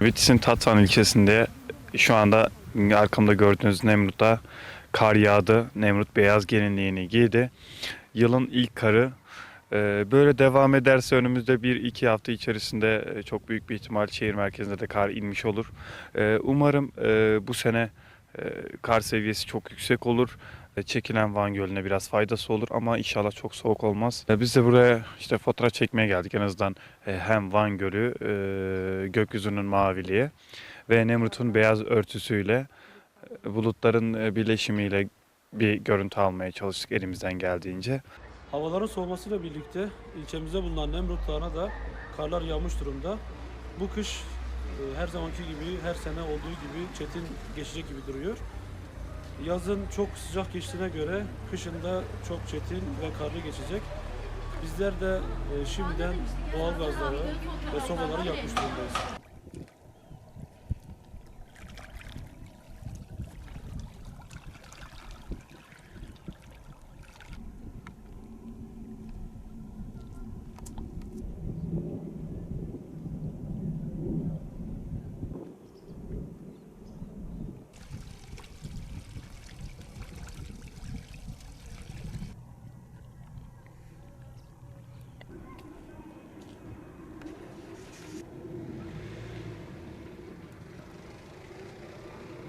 Bitsin Tatvan ilçesinde şu anda arkamda gördüğünüz Nemrut'a kar yağdı. Nemrut beyaz gelinliğini giydi. Yılın ilk karı. Ee, böyle devam ederse önümüzde 1-2 hafta içerisinde e, çok büyük bir ihtimal şehir merkezinde de kar inmiş olur. Ee, umarım e, bu sene kar seviyesi çok yüksek olur. Çekilen Van Gölü'ne biraz faydası olur ama inşallah çok soğuk olmaz. E, Biz de buraya işte fotoğraf çekmeye geldik en azından e, hem Van Gölü e, gökyüzünün maviliği ve Nemrut'un beyaz örtüsüyle e, bulutların birleşimiyle bir görüntü almaya çalıştık elimizden geldiğince. Havaların soğumasıyla birlikte ilçemizde bulunan Nemrut Dağı'na da karlar yağmış durumda. Bu kış her zamanki gibi, her sene olduğu gibi çetin geçecek gibi duruyor. Yazın çok sıcak geçtiğine göre kışın da çok çetin ve karlı geçecek. Bizler de e, şimdiden doğal gazları ve sobaları yakmış durumdayız.